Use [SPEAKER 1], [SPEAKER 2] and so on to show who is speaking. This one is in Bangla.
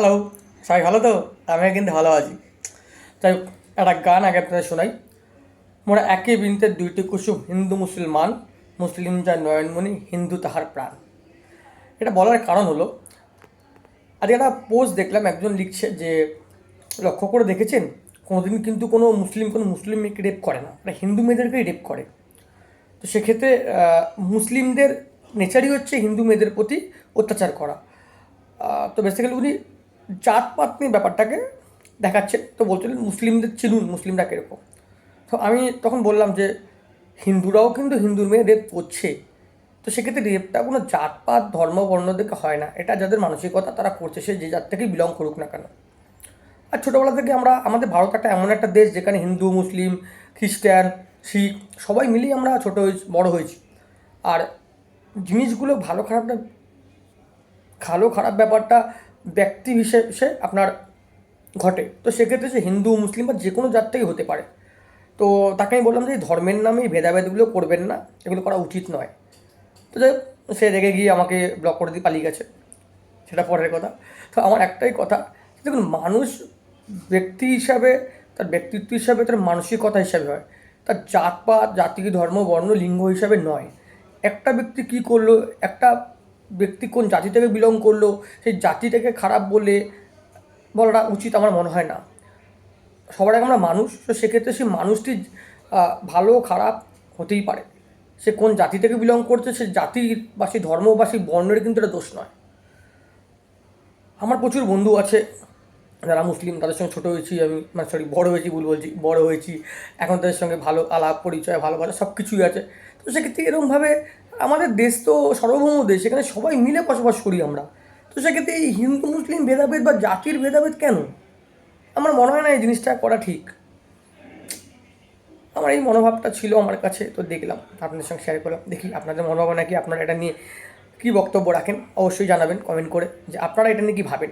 [SPEAKER 1] হ্যালো সবাই ভালো তো? আমি কিন্তু ভালো আছি। তাই একটা গান আগে আপনাদের শোনাই। মোরা একই বিনতে দুইটি কুসুম, হিন্দু, মুসলমান। মুসলিম যা নয়নমণি, হিন্দু তাহার প্রাণ। এটা বলার কারণ হলো, আজকে একটা পোস্ট দেখলাম, একজন লিখছে যে, লক্ষ্য করে দেখেছেন? কোনোদিন কিন্তু কোনো মুসলিম কোনো মুসলিম মেয়েকে রেপ করে না। এটা হিন্দু মেয়েদেরকেই রেপ করে। তো সেক্ষেত্রে মুসলিমদের, নেচারই হচ্ছে হিন্দু মেয়েদের প্রতি অত্যাচার করা। তো বেসিক্যালি উনি জাতপাত নিয়ে ব্যাপারটাকে দেখাচ্ছে। তো বলছিলেন মুসলিমদের চিনুন, মুসলিমরা কীরকম? তো আমি তখন বললাম যে, হিন্দুরাও কিন্তু হিন্দুর মেয়ে রেপ করছে তো সেক্ষেত্রে রেপটা কোনো জাতপাত, ধর্ম বর্ণ হয় না। এটা যাদের মানসিকতা তারা করছে, সে যে জাত থেকেই বিলং করুক না কেন। আর ছোটোবেলা থেকে আমরা, আমাদের ভারত একটা এমন একটা দেশ যেখানে হিন্দু, মুসলিম, খ্রিস্টান, শিখ সবাই মিলেই আমরা ছোটো হয়েছি বড় হয়েছি। আর জিনিসগুলো ভালো খারাপটা ভালো খারাপ ব্যাপারটা ব্যক্তি হিসেবে আপনার ঘটে। তো সেক্ষেত্রে সে হিন্দু, মুসলিম বা যে কোনো জাত হতে পারে। তো তাকে আমি বললাম যে ধর্মের নামে ভেদাভেদগুলো করবেন না, এগুলো করা উচিত নয়। তো যাই সে রেগে গিয়ে আমাকে ব্লক করে দিয়ে পালিয়ে গেছে। সেটা পরের কথা। তো আমার একটাই কথা, দেখুন, মানুষ ব্যক্তি হিসাবে, তার ব্যক্তিত্ব হিসাবে, তার মানসিকতা হিসাবে হয়। তার জাতপাত, জাতি, ধর্ম, বর্ণ, লিঙ্গ হিসাবে নয়। একটা ব্যক্তি কী করল, একটা ব্যক্তি কোন জাতি থেকে বিলং করল, সেই জাতিটাকে খারাপ বলে বলাটা উচিত আমার মনে হয় না। সবার আগে আমরা মানুষ, তো সেক্ষেত্রে সেই মানুষটি ভালো, খারাপ হতেই পারে। সে কোন জাতি থেকে বিলং করছে, সে জাতি বা সেই ধর্ম বা সেই বর্ণের কিন্তু এটা দোষ নয়। আমার প্রচুর বন্ধু আছে যারা মুসলিম তাদের সঙ্গে ছোটো হয়েছি আমি মানে সরি বড়ো হয়েছি ভুল বলছি, বড় হয়েছি। এখন তাদের সঙ্গে ভালো আলাপ, পরিচয়, ভালোবাসা সব কিছুই আছে। তো সেক্ষেত্রে এরকমভাবে আমাদের দেশ তো সার্বভৌম দেশ, এখানে সবাই মিলে বসবাস করি আমরা। তো সেক্ষেত্রে এই হিন্দু, মুসলিম ভেদাভেদ বা জাতির ভেদাভেদ কেন? আমার মনে হয় না এই জিনিসটা করা ঠিক। আমার এই মনোভাবটা ছিল আমার কাছে, তো দেখলাম, আপনাদের সঙ্গে শেয়ার করলাম। দেখি আপনাদের মনোভাবনা কি? আপনারা এটা নিয়ে কী বক্তব্য রাখেন? অবশ্যই জানাবেন কমেন্ট করে যে আপনারা এটা নিয়ে কী ভাবেন?